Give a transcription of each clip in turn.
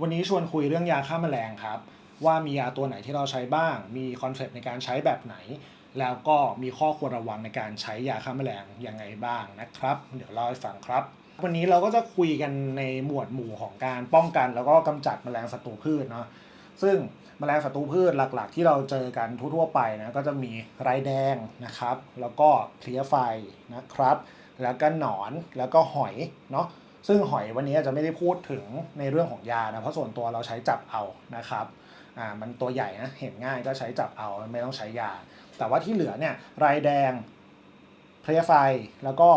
วันนี้ชวนคุยเรื่องยาฆ่าแมลงครับ ว่ามียาตัวไหนที่เราใช้บ้าง มีคอนเซปต์ในการใช้แบบไหน แล้วก็มีข้อควรระวังในการใช้ยาฆ่าแมลงยังไงบ้างนะครับ เดี๋ยวเล่าให้ฟังครับ วันนี้เราก็จะคุยกันในหมวดหมู่ของการป้องกัน แล้วก็กำจัดแมลงศัตรูพืชเนาะซึ่งแมลงศัตรูพืชหลักๆ ที่เราเจอกันทั่วๆไปนะก็จะมีไรแดงนะครับ แล้วก็เพลี้ยไฟนะครับ แล้วก็หนอนแล้วก็หอยเนาะ ซึ่งหอยวันนี้จะไม่ได้พูดถึงในเรื่องของยานะเพราะส่วนตัวเราใช้จับเอานะครับอ่ามันตัวใหญ่นะเห็นง่ายก็ใช้จับเอาไม่ต้องใช้ยา แต่ว่าที่เหลือเนี่ยรายแดงเพลียไฟแล้วก็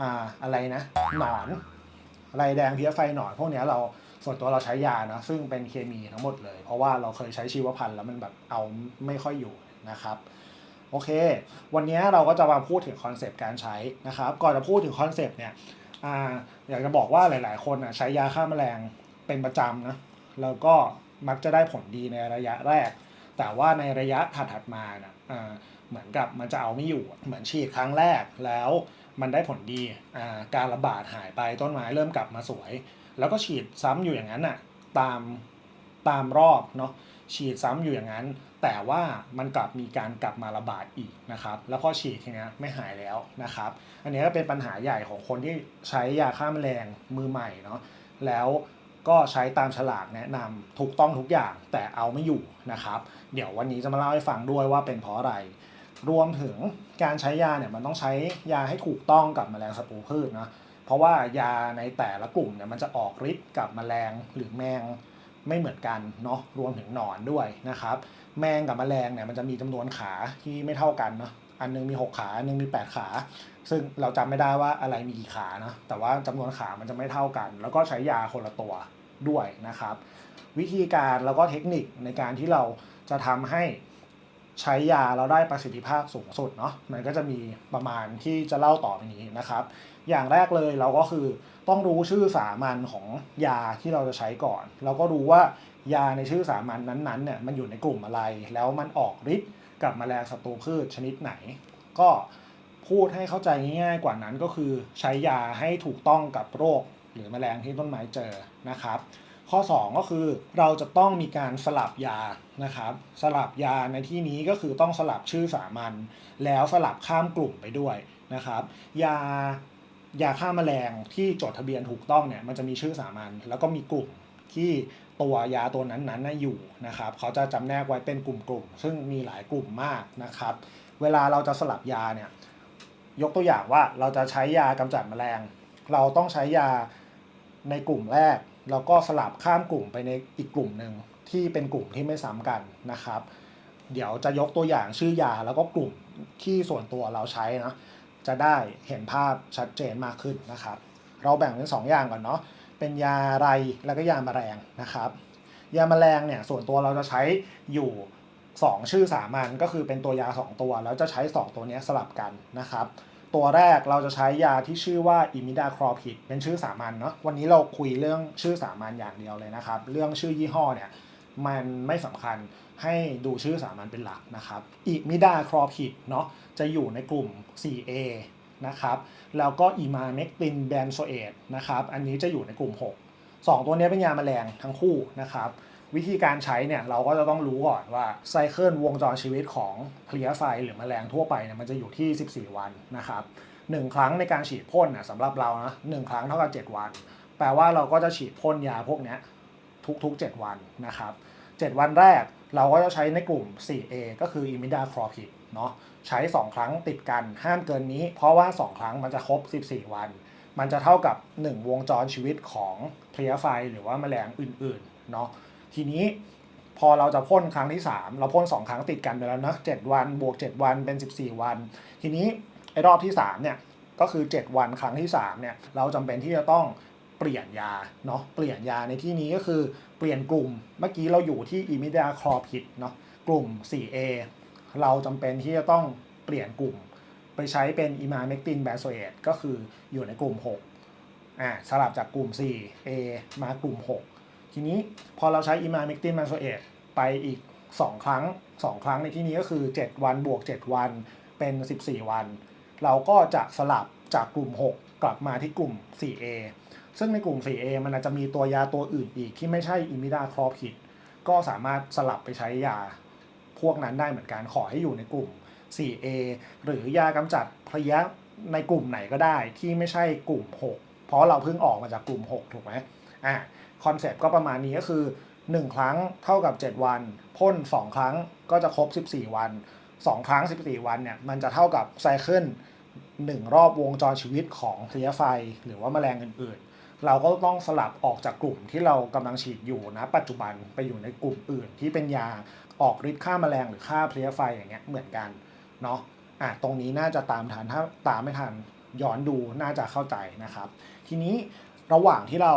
อ่าอะไรนะหนอนรายแดงเพลียไฟหนอนพวกนี้เราส่วนตัวเราใช้ยานะซึ่งเป็นเคมีทั้งหมดเลย เพราะว่าเราเคยใช้ชีวพันธุ์แล้วมันแบบเอาไม่ค่อยอยู่นะครับโอเค วันนี้เราก็จะมาพูดถึงคอนเซปต์การใช้นะครับ ก่อนจะพูดถึงคอนเซปต์เนี่ย อ่าอยากจะบอกว่าหลาย ๆ คนอะใช้ยาฆ่าแมลงเป็นประจำนะแล้วก็มักจะได้ผลดีในระยะแรก แต่ว่าในระยะถัดๆมานะอ่าเหมือนกับมันจะเอาไม่อยู่ เหมือนฉีดครั้งแรกแล้วมันได้ผลดีอ่าการระบาดหายไปต้นไม้เริ่มกลับมาสวย แล้วก็ฉีดซ้ำอยู่อย่างนั้นน่ะตามตามรอบเนาะ ฉีดซ้ำอยู่อย่างนั้น แต่ว่ามันกลับมีการกลับมาระบาดอีกนะครับ แล้วพอฉีดทีนี้ไม่หายแล้วนะครับ อันนี้ก็เป็นปัญหาใหญ่ของคนที่ใช้ยาฆ่าแมลงมือใหม่เนาะแล้วก็ใช้ตามฉลากแนะนำถูกต้องทุกอย่างแต่เอาไม่อยู่นะครับ เดี๋ยววันนี้จะมาเล่าให้ฟังด้วยว่าเป็นเพราะอะไร รวมถึงการใช้ยาเนี่ยมันต้องใช้ยาให้ถูกต้องกับแมลงศัตรูพืชนะเพราะว่ายาในแต่ละกลุ่มเนี่ยมันจะออกฤทธิ์กับแมลงหรือแมง ไม่เหมือนกันเนาะรวมถึงหนอนด้วยนะครับแมงกับแมลงเนี่ยมันจะมีจำนวนขาที่ไม่เท่ากันเนาะอันนึงมี 6 ขา อันนึงมี 8 ขา ซึ่งเราจำไม่ได้ว่าอะไรมีกี่ขานะแต่ว่าจำนวนขามันจะไม่เท่ากัน แล้วก็ใช้ยาคนละตัวด้วยนะครับ วิธีการแล้วก็เทคนิคในการที่เราจะทำให้ใช้ยาเราได้ประสิทธิภาพสูงสุดเนาะมันก็จะมีประมาณที่จะเล่าต่อไปนี้นะครับ อย่างแรกเลยเราก็คือต้องรู้ชื่อสามัญของยาที่เราจะใช้ก่อน เราก็รู้ว่ายาในชื่อสามัญนั้นๆเนี่ยมันอยู่ในกลุ่มอะไร แล้วมันออกฤทธิ์กับแมลงศัตรูพืชชนิดไหน ก็พูดให้เข้าใจง่ายๆกว่านั้นก็คือใช้ยาให้ถูกต้องกับโรค หรือแมลงที่ต้นไม้เจอนะครับ ข้อ 2 ก็คือเราจะต้องมีการสลับยานะครับ สลับยาในที่นี้ก็คือต้องสลับชื่อสามัญแล้วสลับข้ามกลุ่มไปด้วยนะครับ ยา ยาฆ่าแมลงที่จดทะเบียนถูกต้องเนี่ยมันจะมีชื่อสามัญแล้วก็มีกลุ่มที่ตัวยาตัวนั้นๆน่ะอยู่นะครับเขาจะจำแนกไว้เป็นกลุ่มๆซึ่งมีหลายกลุ่มมากนะครับ เวลาเราจะสลับยาเนี่ยยกตัวอย่างว่าเราจะใช้ยากำจัดแมลง เราต้องใช้ยาในกลุ่มแรก แล้วก็สลับข้ามกลุ่มไปในอีกกลุ่มหนึ่งที่เป็นกลุ่มที่ไม่ซ้ำกันนะครับ เดี๋ยวจะยกตัวอย่างชื่อยาแล้วก็กลุ่มที่ส่วนตัวเราใช้นะ จะได้เห็นภาพชัดเจนมากขึ้นนะครับ เราแบ่งเป็นสองอย่างก่อนเนาะเป็นยาไรแล้วก็ยาแมลงนะครับ ยาแมลงเนี่ยส่วนตัวเราจะใช้อยู่ 2 ชื่อสามัญก็คือเป็นตัวยา 2 ตัว แล้วจะใช้ 2 ตัวนี้สลับกันนะครับตัวแรกเราจะใช้ยาที่ชื่อว่าอิมิดาครอพิดเป็นชื่อสามัญเนาะวันนี้เราคุยเรื่องชื่อสามัญอย่างเดียวเลยนะครับ เรื่องชื่อยี่ห้อเนี่ยมันไม่สำคัญ ให้ดูชื่อสามัญเป็นหลักนะครับอิมิดาครอพิดเนาะจะอยู่ในกลุ่ม 4A นะครับแล้วก็อิมาเมกตินแบนโซเอตนะครับอันนี้จะอยู่ในกลุ่ม 6 2 ตัวนี้เป็นยาแมลงทั้งคู่นะครับวิธีการใช้เนี่ยเราก็จะต้องรู้ก่อนว่าไซเคิลวงจรชีวิตของเพลียไฟหรือแมลงทั่วไปเนี่ยมันจะอยู่ที่ 14 วันนะครับหนึ่งครั้งในการฉีดพ่นนะสำหรับเรานะหนึ่งครั้งเท่ากับ 7 วัน แปลว่าเราก็จะฉีดพ่นยาพวกนี้ทุกๆ 7 วันนะครับ 7 วันแรกเราก็จะใช้ในกลุ่ม 4A ก็คืออิมิดาครอพิดเนาะใช้ 2 ครั้งติดกันห้ามเกินนี้ เพราะว่า 2 ครั้งมันจะครบ 14 วัน มันจะเท่ากับ 1 วงจรชีวิตของเพลียไฟหรือว่าแมลงอื่นๆเนาะทีนี้พอเราจะพ่นครั้งที่ 3 เราพ่น 2 ครั้งติดกันไปแล้วเนะ7วันบวก 7 วันเป็น 14 วัน ทีนี้ไอ้รอบที่3เนี่ยก็คือ 7 วันครั้งที่3เนี่ยเราจำเป็นที่จะต้อง ปลี่ยนยาเนาะเปลี่ยนยาในที่นี้ก็คือเปลี่ยนกลุ่มเมื่อกี้เราอยู่ที่อิมิดาคลอพิดเนาะกลุ่ม 4A เราจำเป็นที่จะต้องเปลี่ยนกลุ่ม ไปใช้เป็นอิมาเมกตินแบโซเอตก็คืออยู่ในกลุ่ม 6อ่าสลับจากกลุ่ม 4A มากลุ่ม 6 ทีนี้พอเราใช้อิมาเมกตินแบโซเอตไปอีก 2 ครั้ง 2 ครั้งในที่นี้ก็คือ 7 วันบวก 7 วันเป็น 14 วัน เราก็จะสลับจากกลุ่ม 6 กลับมาที่กลุ่ม 4A ซึ่งในกลุ่ม 4A มันอาจจะมีตัวยาตัวอื่นอีกที่ไม่ใช่อิมิดาคลอพิด ก็สามารถสลับไปใช้ยาพวกนั้นได้เหมือนกันขอให้อยู่ในกลุ่ม 4A หรือยากำจัดเพลี้ยในกลุ่มไหนก็ได้ที่ไม่ใช่กลุ่ม 6 เพราะเราเพิ่งออกมาจากกลุ่ม 6 ถูกไหมอะคอนเซปต์ก็ประมาณนี้ก็คือ 1 ครั้งเท่ากับ 7 วัน พ่น 2 ครั้งก็จะครบ 14 วัน 2 ครั้ง 14 วันเนี่ยมันจะเท่ากับไซเคิล1รอบวงจรชีวิตของเพลี้ยไฟ หรือว่าแมลงอื่น เราก็ต้องสลับออกจากกลุ่มที่เรากำลังฉีดอยู่นะปัจจุบันไปอยู่ในกลุ่มอื่น ที่เป็นยาออกฤทธิ์ฆ่าแมลงหรือฆ่าเพลี้ยไฟอย่างเงี้ยเหมือนกันเนาะอะตรงนี้น่าจะตามทันถ้าตามไม่ทันย้อนดูน่าจะเข้าใจนะครับ ทีนี้ระหว่างที่เรา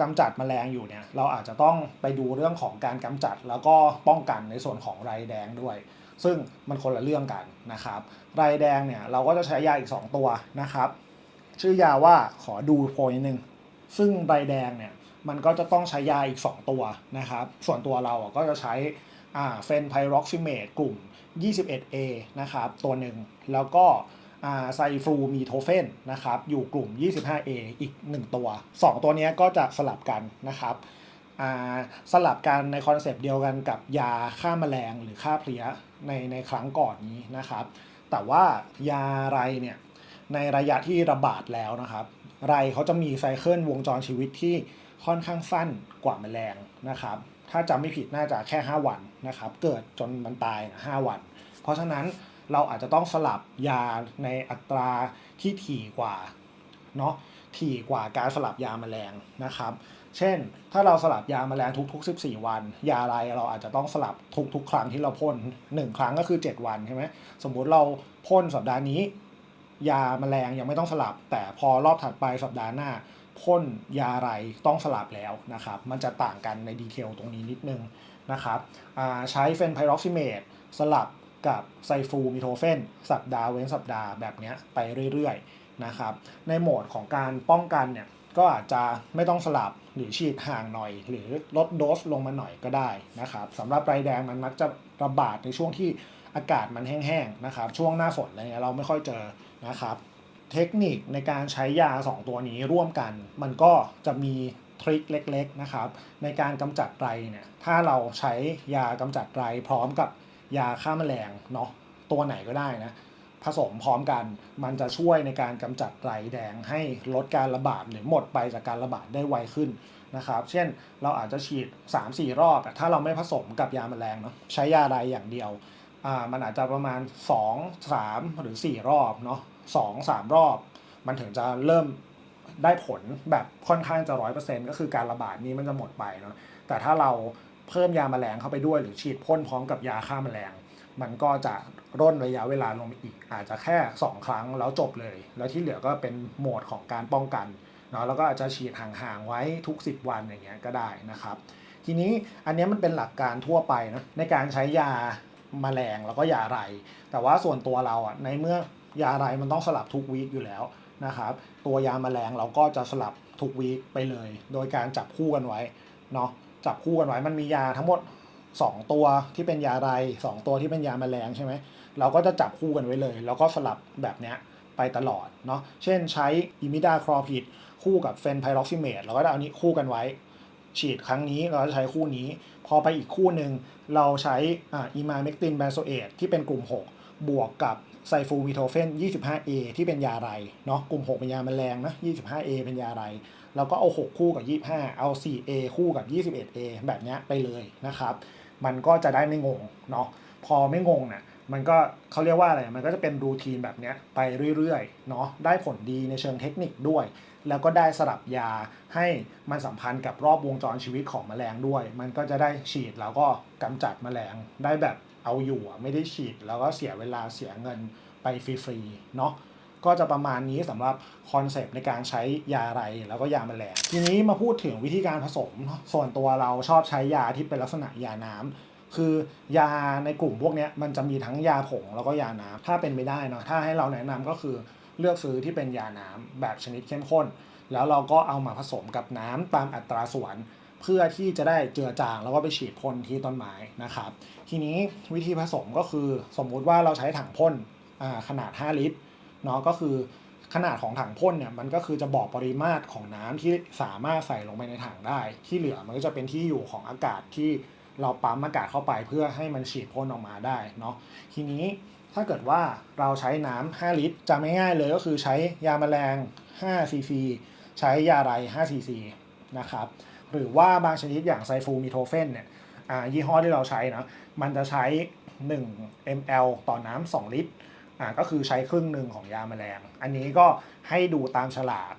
กำจัดแมลงอยู่เนี่ยเราอาจจะต้องไปดูเรื่องของการกำจัดแล้วก็ป้องกันในส่วนของไรแดงด้วย ซึ่งมันคนละเรื่องกันนะครับ ไรแดงเนี่ยเราก็จะใช้ยาอีก 2 ตัวนะครับ ชื่อยาว่าขอดูโพยนึง ซึ่งไรแดงเนี่ยมันก็จะต้องใช้ยาอีก 2 ตัวนะครับ ส่วนตัวเราอะก็จะใช้เฟนไพร็อกซิเมตกลุ่ม 21A นะครับตัวหนึ่งแล้วก็ไซฟลูมีโทเฟนนะครับอยู่กลุ่ม 25A อีก 1 ตัว 2 ตัวนี้ก็จะสลับกันนะครับสลับกันในคอนเซปต์เดียวกันกับยาฆ่าแมลงหรือฆ่าเพลี้ยในในครั้งก่อนนี้นะครับ แต่ว่ายาไรเนี่ยในระยะที่ระบาดแล้วนะครับ ไรเขาจะมีไซเคิลวงจรชีวิตที่ค่อนข้างสั้นกว่าแมลงนะครับ ถ้าจำไม่ผิดน่าจะแค่ 5 วันนะครับ เกิดจนมันตายนะ5วัน เพราะฉะนั้นเราอาจจะต้องสลับยาในอัตราที่ถี่กว่าเนาะถี่กว่าการสลับยาแมลงนะครับ เช่น ถ้าเราสลับยาแมลงทุกๆ 14 วัน ยาอะไรเราอาจจะต้องสลับทุกๆ ครั้งที่เราพ่น1 ครั้งก็คือ 7 วันใช่ไหมสมมุติเราพ่นสัปดาห์นี้ ยาแมลงยังไม่ต้องสลับ แต่พอรอบถัดไปสัปดาห์หน้าพ่นยาอะไรต้องสลับแล้วนะครับ มันจะต่างกันในดีเทลตรงนี้นิดนึงนะครับใช้เฟนไพร็อกซิเมตสลับกับไซฟูมิโทเฟนสัปดาห์เว้นสัปดาห์แบบนี้ไปเรื่อยๆนะครับ ในโหมดของการป้องกันเนี่ยก็อาจจะไม่ต้องสลับหรือฉีดห่างหน่อย หรือลดโดสลงมาหน่อยก็ได้นะครับสำหรับไรแดงมันมักจะระบาดในช่วงที่อากาศมันแห้งๆนะครับช่วงหน้าฝนอะไรเงี้ยเราไม่ค่อยเจอนะครับเทคนิคในการใช้ยา 2 ตัวนี้ร่วมกัน มันก็จะมีทริคเล็กๆนะครับในการกำจัดไรเนี่ยถ้าเราใช้ยากำจัดไรพร้อมกับยาฆ่าแมลงเนาะตัวไหนก็ได้นะผสมพร้อมกันมันจะช่วยในการกำจัดไรแดงให้ลดการระบาดหรือหมดไปจากการระบาดได้ไวขึ้นนะครับ เช่นเราอาจจะฉีด 3-4 รอบแต่ถ้าเราไม่ผสมกับยาแมลงเนาะใช้ยาไรอย่างเดียว อ่ามันอาจจะประมาณ 2 3 หรือ 4 รอบเนาะ2 3รอบ มันถึงจะเริ่มได้ผลแบบค่อนข้างจะร้อยเปอร์เซ็นต์ก็คือการระบาดนี้มันจะหมดไปเนาะแต่ถ้าเราเพิ่มยาแมลงเข้าไปด้วย หรือฉีดพ่นพร้อมกับยาฆ่าแมลง มันก็จะร่นระยะเวลาลงอีก อาจจะแค่ 2 ครั้งแล้วจบเลย แล้วที่เหลือก็เป็นโหมดของการป้องกันเนาะแล้วก็อาจจะฉีดห่างๆไว้ทุก 10 วันอย่างเงี้ยก็ได้นะครับ ทีนี้อันนี้มันเป็นหลักการทั่วไปนะในการใช้ยา แมลงแล้วก็ยาไร แต่ว่าส่วนตัวเราอะในเมื่อยาไรมันต้องสลับทุกวีคอยู่แล้วนะครับ ตัวยาแมลงเราก็จะสลับทุกวีคไปเลย โดยการจับคู่กันไว้เนาะจับคู่กันไว้มันมียาทั้งหมด 2 ตัวที่เป็นยาไร 2 ตัวที่เป็นยาแมลงใช่ไหมเราก็จะจับคู่กันไว้เลย แล้วก็สลับแบบเนี้ยไปตลอดเนาะเช่นใช้อิมิดาคลอพิดคู่กับเฟนไพร็อกซิเมตเราก็จะเอานี้คู่กันไว้ ฉีดครั้งนี้เราจะใช้คู่นี้ พอไปอีกคู่หนึ่งเราใช้อีมาเมกตินแบนโซเอตที่เป็นกลุ่ม 6 บวกกับไซฟูมิโทเฟน 25A ที่เป็นยาไรเนาะกลุ่ม 6 เป็นยาแมลงนะ 25A เป็นยาไร แล้วก็เอา 6 คู่กับ 25 เอา 4A คู่กับ 21A แบบนี้ไปเลยนะครับ มันก็จะได้ไม่งงเนาะพอไม่งงเนี่ยมันก็เขาเรียกว่าอะไร มันก็จะเป็นรูทีนแบบนี้ไปเรื่อยๆ เนาะ ได้ผลดีในเชิงเทคนิคด้วย แล้วก็ได้สลับยาให้มันสัมพันธ์กับรอบวงจรชีวิตของแมลงด้วย มันก็จะได้ฉีดแล้วก็กำจัดแมลงได้แบบเอาอยู่ไม่ได้ฉีดแล้วก็เสียเวลาเสียเงินไปฟรีๆเนาะก็จะประมาณนี้สำหรับคอนเซปต์ในการใช้ยาไรแล้วก็ยาแมลงทีนี้มาพูดถึงวิธีการผสม ส่วนตัวเราชอบใช้ยาที่เป็นลักษณะยาน้ำคือยาในกลุ่มพวกนี้มันจะมีทั้งยาผงแล้วก็ยาน้ำถ้าเป็นไปได้เนาะถ้าให้เราแนะนำก็คือ เลือกซื้อที่เป็นยาน้ำแบบชนิดเข้มข้น แล้วเราก็เอามาผสมกับน้ำตามอัตราส่วน เพื่อที่จะได้เจือจางแล้วก็ไปฉีดพ่นที่ต้นไม้นะครับ ทีนี้วิธีผสมก็คือสมมุติว่าเราใช้ถังพ่นขนาด 5 ลิตรเนาะก็คือขขนาดของถังพ่นเนี่ยมันก็คือจะบอกปริมาตรของน้ำที่สามารถใส่ลงไปในถังได้ ที่เหลือมันก็จะเป็นที่อยู่ของอากาศที่เราปั๊มอากาศเข้าไปเพื่อให้มันฉีดพ่นออกมาได้เนาะทีนี้ ถ้าเกิดว่าเราใช้น้ำ5ลิตรจำง่ายๆเลยก็คือใช้ยาแมลง5ซีซีใช้ยาไร5ซีซีนะครับหรือว่าบางชนิดอย่างไซฟูมิโทเฟนเนี่ยอ่ายี่ห้อที่เราใช้เนาะมันจะใช้ 1 ml ต่อน้ำ2ลิตรอ่าก็คือใช้ครึ่งหนึ่งของยาแมลง อันนี้ก็ให้ดูตามฉลาก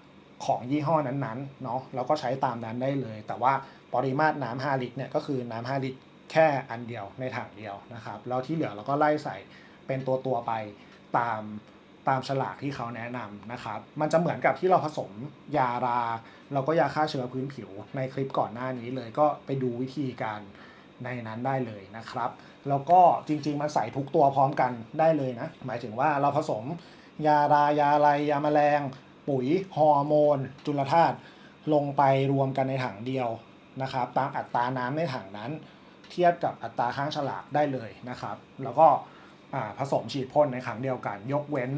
ของยี่ห้อนั้นๆเนาะแล้วก็ใช้ตามนั้นได้เลย แต่ว่าปริมาตรน้ำ5ลิตรเนี่ยก็คือน้ำ5ลิตรแค่อันเดียวในถังเดียวนะครับแล้วที่เหลือเราก็ไล่ใส่ เป็นตัวตัวไปตามตามฉลากที่เขาแนะนำนะครับ มันจะเหมือนกับที่เราผสมยาราแล้วก็ยาฆ่าเชื้อพื้นผิวในคลิปก่อนหน้านี้เลยก็ไปดูวิธีการในนั้นได้เลยนะครับ แล้วก็จริงๆมันใส่ทุกตัวพร้อมกันได้เลยนะ หมายถึงว่าเราผสมยารายาอะไรยาแมลง ปุ๋ยฮอร์โมน จุลธาตุลงไปรวมกันในถังเดียวนะครับ ตามอัตราน้ำในถังนั้น เทียบกับอัตราข้างฉลากได้เลยนะครับ แล้วก็ ผสมฉีดพ่นในครั้งเดียวกัน ยกเว้น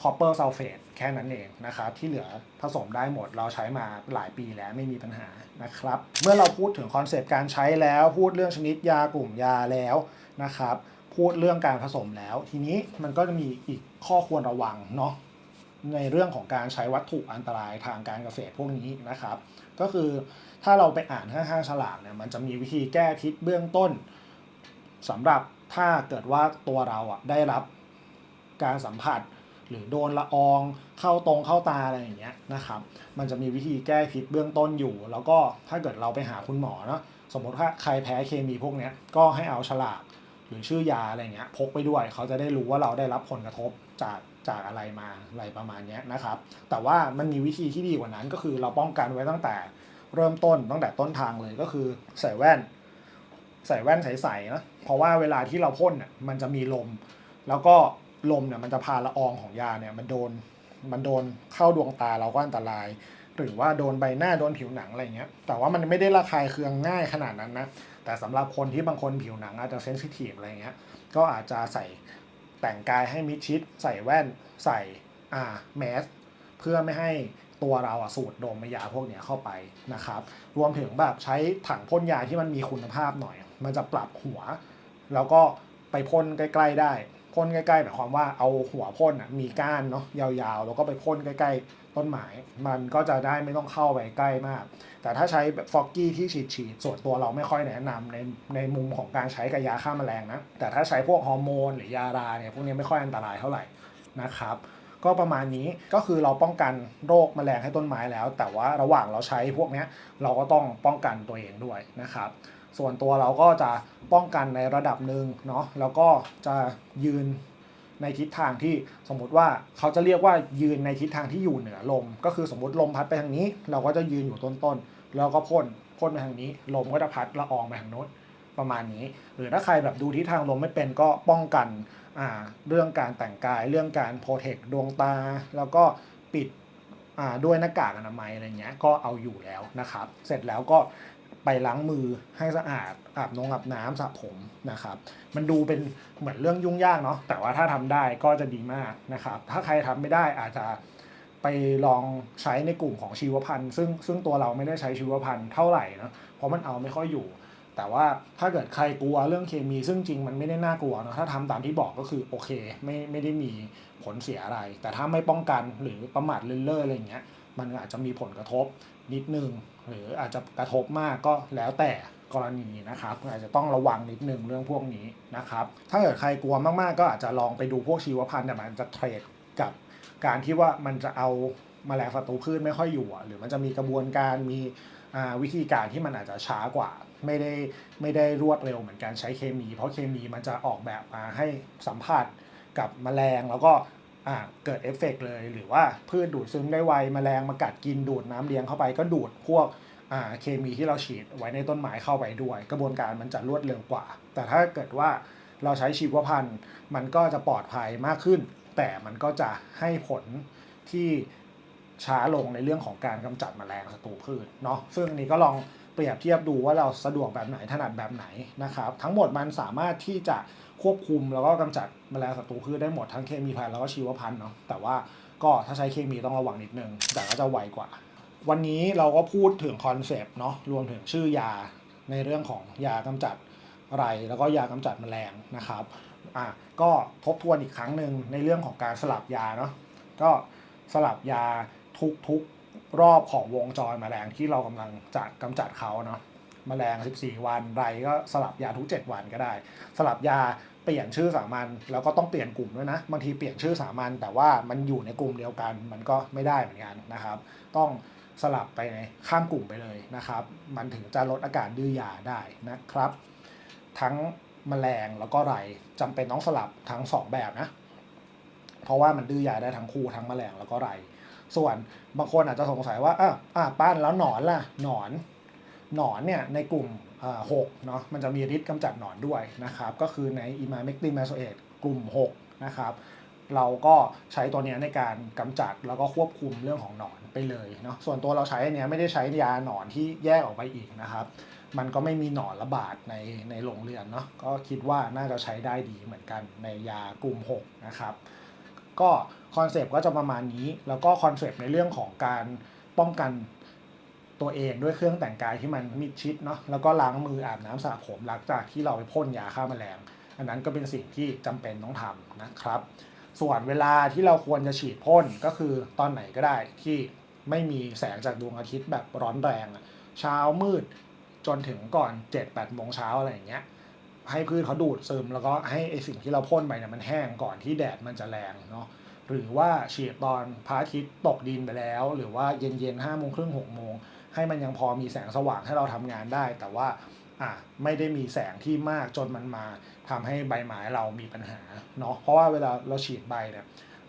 คอปเปอร์ซัลเฟตแค่นั้นเองนะครับที่เหลือผสมได้หมดเราใช้มาหลายปีแล้วไม่มีปัญหานะครับ เมื่อเราพูดถึงคอนเซปต์การใช้แล้วพูดเรื่องชนิดยากลุ่มยาแล้วนะครับ พูดเรื่องการผสมแล้ว ทีนี้มันก็จะมีอีกข้อควรระวังเนาะในเรื่องของการใช้วัตถุอันตรายทางการเกษตรพวกนี้นะครับ ก็คือถ้าเราไปอ่านข้างๆฉลากเนี่ยมันจะมีวิธีแก้พิษเบื้องต้นสำหรับ ถ้าเกิดว่าตัวเราอะได้รับการสัมผัส หรือโดนละอองเข้าตรงเข้าตาอะไรอย่างเงี้ยนะครับ มันจะมีวิธีแก้พิษเบื้องต้นอยู่ แล้วก็ถ้าเกิดเราไปหาคุณหมอเนาะสมมติว่าใครแพ้เคมีพวกเนี้ยก็ให้เอาฉลากหรือชื่อยาอะไรเงี้ยพกไปด้วย เขาจะได้รู้ว่าเราได้รับผลกระทบจากจากอะไรมาอะไรประมาณเนี้ยนะครับ แต่ว่ามันมีวิธีที่ดีกว่านั้นก็คือเราป้องกันไว้ตั้งแต่เริ่มต้นตั้งแต่ต้นทางเลยก็คือใส่แว่น ใส่แว่นใสๆนะเพราะว่าเวลาที่เราพ่นเนี่ยมันจะมีลม แล้วก็ลมเนี่ยมันจะพาละอองของยาเนี่ยมันโดนมันโดนเข้าดวงตาเราก็อันตราย หรือว่าโดนใบหน้าโดนผิวหนังอะไรเงี้ย แต่ว่ามันไม่ได้ระคายเคืองง่ายขนาดนั้นนะแต่สำหรับคนที่บางคนผิวหนังอาจจะเซนซิทีฟอะไรเงี้ยก็อาจจะใส่แต่งกายให้มิดชิด ใส่แว่นใส่อ่าแมสเพื่อไม่ให้ตัวเราอะสูดดมยาพวกเนี้ยเข้าไปนะครับ รวมถึงแบบใช้ถังพ่นยาที่มันมีคุณภาพหน่อย มันจะปรับหัว แล้วก็ไปพ่นใกล้ๆได้พ่นใกล้ๆหมายความว่าเอาหัวพ่นอะมีก้านเนาะยาวๆ แล้วก็ไปพ่นใกล้ๆ ต้นไม้มันก็จะได้ไม่ต้องเข้าไปใกล้มาก แต่ถ้าใช้แบบฟอกกี้ที่ฉีดๆส่วนตัวเราไม่ค่อยแนะนำในในมุมของการใช้กับยาฆ่าแมลงนะ แต่ถ้าใช้พวกฮอร์โมนหรือยาราเนี่ยพวกนี้ไม่ค่อยอันตรายเท่าไหร่นะครับ ก็ประมาณนี้ก็คือเราป้องกันโรคแมลงให้ต้นไม้แล้ว แต่ว่าระหว่างเราใช้พวกนี้เราก็ต้องป้องกันตัวเองด้วยนะครับ ส่วนตัวเราก็จะป้องกันในระดับหนึ่งเนาะแล้วก็จะยืนในทิศทางที่สมมุติว่าเขาจะเรียกว่ายืนในทิศทางที่อยู่เหนือลม ก็คือสมมติลมพัดไปทางนี้ เราก็จะยืนอยู่ต้นๆแล้วก็พ่นพ่นไปทางนี้ ลมก็จะพัดละอองไปทางโน้นประมาณนี้ หรือถ้าใครแบบดูทิศทางลมไม่เป็นก็ป้องกันเรื่องการแต่งกายเรื่องการโปรเทคดวงตา แล้วก็ปิดด้วยหน้ากากอนามัยอะไรเงี้ยก็เอาอยู่แล้วนะครับ เสร็จแล้วก็ ไปล้างมือให้สะอาดอาบนงอาบน้ำสระผมนะครับ มันดูเป็นเหมือนเรื่องยุ่งยากเนาะแต่ว่าถ้าทำได้ก็จะดีมากนะครับ ถ้าใครทำไม่ได้อาจจะไปลองใช้ในกลุ่มของชีวพันธุ์ซึ่งซึ่งตัวเราไม่ได้ใช้ชีวพันธุ์เท่าไหร่นะเพราะมันเอาไม่ค่อยอยู่ แต่ว่าถ้าเกิดใครกลัวเรื่องเคมีซึ่งจริงมันไม่ได้น่ากลัวเนะถ้าทำตามที่บอกก็คือโอเคไม่ไม่ได้มีผลเสียอะไร แต่ถ้าไม่ป้องกันหรือประมาทเลินเล่ออะไรอย่างเงี้ยมันอาจจะมีผลกระทบนิดนึง หรืออาจจะกระทบมากก็แล้วแต่กรณีนะครับอาจจะต้องระวังนิดนึงเรื่องพวกนี้นะครับ ถ้าเกิดใครกลัวมากๆ ก็อาจจะลองไปดูพวกชีวพันธุ์แต่มันจะเทรดกับการที่ว่ามันจะเอาแมลงศัตรูพืชไม่ค่อยอยู่ หรือมันจะมีกระบวนการมีวิธีการที่มันอาจจะช้ากว่า ไม่ได้ไม่ได้รวดเร็วเหมือนการใช้เคมี เพราะเคมีมันจะออกแบบมาให้สัมผัสกับแมลงแล้วก็ เกิดเอฟเฟกต์เลย หรือว่าพืชดูดซึมได้ไวแมลงมากัดกินดูดน้ำเลี้ยงเข้าไปก็ดูดพวกอ่าเคมีที่เราฉีดไว้ในต้นไม้เข้าไปด้วย กระบวนการมันจะรวดเร็วกว่า แต่ถ้าเกิดว่าเราใช้ชีวพันธุ์ มันก็จะปลอดภัยมากขึ้น แต่มันก็จะให้ผลที่ช้าลงในเรื่องของการกำจัดแมลงศัตรูพืชเนาะซึ่งอันนี้ก็ลอง เปรียบเทียบดูว่าเราสะดวกแบบไหนถนัดแบบไหนนะครับ ทั้งหมดมันสามารถที่จะควบคุมแล้วก็กำจัดแมลงศัตรูพืชได้หมดทั้งเคมีพันธุ์แล้วก็ชีวพันธุ์เนาะแต่ว่าก็ถ้าใช้เคมีต้องระวังนิดนึง แต่ก็จะไวกว่า วันนี้เราก็พูดถึงคอนเซปต์เนาะรวมถึงชื่อยาในเรื่องของยากำจัดไรแล้วก็ยากำจัดแมลงนะครับอะก็ทบทวนอีกครั้งหนึ่งในเรื่องของการสลับยาเนาะก็สลับยาทุกๆ รอบของวงจรแมลงที่เรากำลังจะกำจัดเขาเนาะแมลง 14 วันไรก็สลับยาทุก 7 วันก็ได้ สลับยาเปลี่ยนชื่อสามัญแล้วก็ต้องเปลี่ยนกลุ่มด้วยนะบางทีเปลี่ยนชื่อสามัญแต่ว่ามันอยู่ในกลุ่มเดียวกัน มันก็ไม่ได้เหมือนกันนะครับ ต้องสลับไปในข้ามกลุ่มไปเลยนะครับ มันถึงจะลดอาการดื้อยาได้นะครับ ทั้งแมลงแล้วก็ไรจำเป็นต้องสลับทั้งสองแบบนะ เพราะว่ามันดื้อยาได้ทั้งคู่ทั้งแมลงแล้วก็ไร ส่วนบางคนอาจจะสงสัยว่าอะอะป้านแล้วหนอนล่ะหนอน หนอนเนี่ยในกลุ่มหกเนาะมันจะมีฤทธิ์กำจัดหนอนด้วยนะครับก็คือในอีมาเมกติม a โซเอตกลุ่ม6นะครับเราก็ใช้ตัวนี้ในการกำจัดแล้วก็ควบคุมเรื่องของหนอนไปเลยเนาะส่วนตัวเราใช้อันเนี้ยไม่ได้ใช้ยาหนอนที่แยกออกไปอีกนะครับ มันก็ไม่มีหนอนระบาดในในโรงเรือนเนาะก็คิดว่าน่าจะใช้ได้ดีเหมือนกันในยากลุ่ม6นะครับก็ คอนเซปต์ก็จะประมาณนี้ แล้วก็คอนเซปต์ในเรื่องของการป้องกันตัวเองด้วยเครื่องแต่งกายที่มันมิดชิดเนาะแล้วก็ล้างมืออาบน้ำสระผมหลังจากที่เราไปพ่นยาฆ่าแมลง อันนั้นก็เป็นสิ่งที่จำเป็นต้องทำนะครับ ส่วนเวลาที่เราควรจะฉีดพ่นก็คือตอนไหนก็ได้ที่ไม่มีแสงจากดวงอาทิตย์แบบร้อนแรงเช้ามืดจนถึงก่อน 7-8โมงเช้าอะไรอย่างเงี้ยให้พืชเขาดูดซึมแล้วก็ให้ไอสิ่งที่เราพ่นไปเนี่ยมันแห้งก่อนที่แดดมันจะแรงเนาะ หรือว่าฉีดตอนพระอาทิตย์ตกดินไปแล้ว หรือว่าเย็นเย็นห้าโมงครึ่งหกโมงให้มันยังพอมีแสงสว่างให้เราทำงานได้ แต่ว่าอะไม่ได้มีแสงที่มากจนมันมาทำให้ใบไม้เรามีปัญหาเนาะเพราะว่าเวลาเราฉีดใบเนี่ย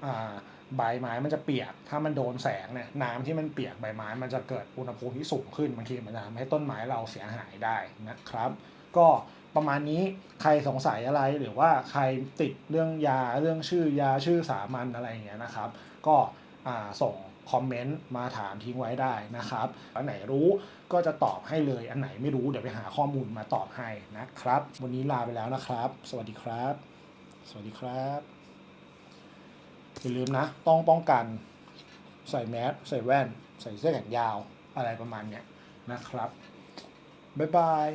อ่าใบไม้มันจะเปียก ถ้ามันโดนแสงเนี่ยน้ำที่มันเปียกใบไม้ มันจะเกิดอุณหภูมิที่สูงขึ้นบางทีมันจะทำให้ต้นไม้เราเสียหายได้นะครับ ก็ ประมาณนี้ใครสงสัยอะไรหรือว่าใครติดเรื่องยาเรื่องชื่อยาชื่อสามัญอะไรอย่างเงี้ยนะครับ ก็ส่งคอมเมนต์มาถามทิ้งไว้ได้นะครับ อันไหนรู้ก็จะตอบให้เลย อันไหนไม่รู้เดี๋ยวไปหาข้อมูลมาตอบให้นะครับ วันนี้ลาไปแล้วนะครับ สวัสดีครับ สวัสดีครับอย่าลืมนะ ต้องป้องกัน ใส่แมสใส่แว่น ใส่เสื้อแขนยาวอะไรประมาณเนี้ยนะครับ บ๊ายบาย